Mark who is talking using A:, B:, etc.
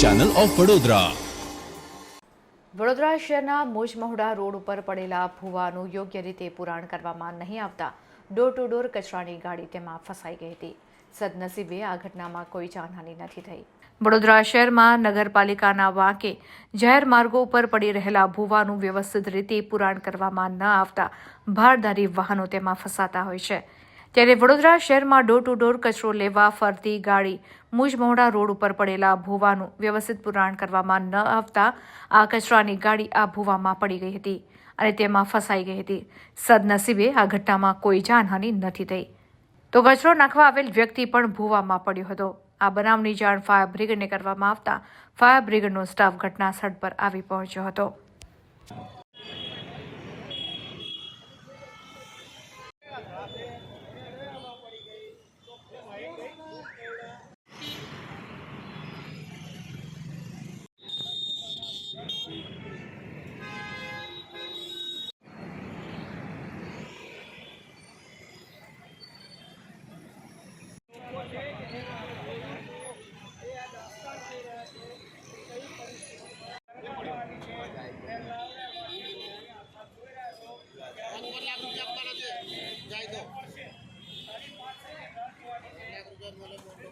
A: Channel of Vadodara
B: Vadodara શહેરના Mojmahuda road ઉપર પડેલા ભૂવાનું યોગ્ય રીતે પુરાણ કરવામાં નહીં આવતા. ડોર ટુ ડોર કચરાની ગાડી તેમાં ફસાઈ ગઈ હતી. સદનસીબે આ ઘટનામાં કોઈ જાનહાની નથી થઈ. વડોદરા શહેરમાં નગરપાલિકાના વાંકે જાહેર માર્ગો ઉપર પડી રહેલા ભૂવાનું વ્યવસ્થિત રીતે પુરાણ કરવામાં ન આવતા. ભારદારી વાહનો તેમાં ફસાતા હોય છે. ત્યારે વડોદરા શહેરમાં ડોર ટુ ડોર કચરો લેવા ફરતી ગાડી મુજમોડા રોડ ઉપર પડેલા ભૂવાનું વ્યવસ્થિત પુરાણ કરવામાં ન આવતા આ કચરાની ગાડી આ ભૂવામાં પડી ગઈ હતી અને તેમાં ફસાઈ ગઈ હતી. સદનસીબે આ ઘટનામાં કોઈ જાનહાનિ નથી થઈ. તો કચરો નાખવા આવેલ વ્યક્તિ પણ ભૂવામાં પડ્યો હતો. આ બનાવની જાણ ફાયર બ્રિગેડને કરવામાં આવતા ફાયર બ્રિગેડનો સ્ટાફ ઘટના સ્થળ પર આવી પહોંચ્યો હતો. go.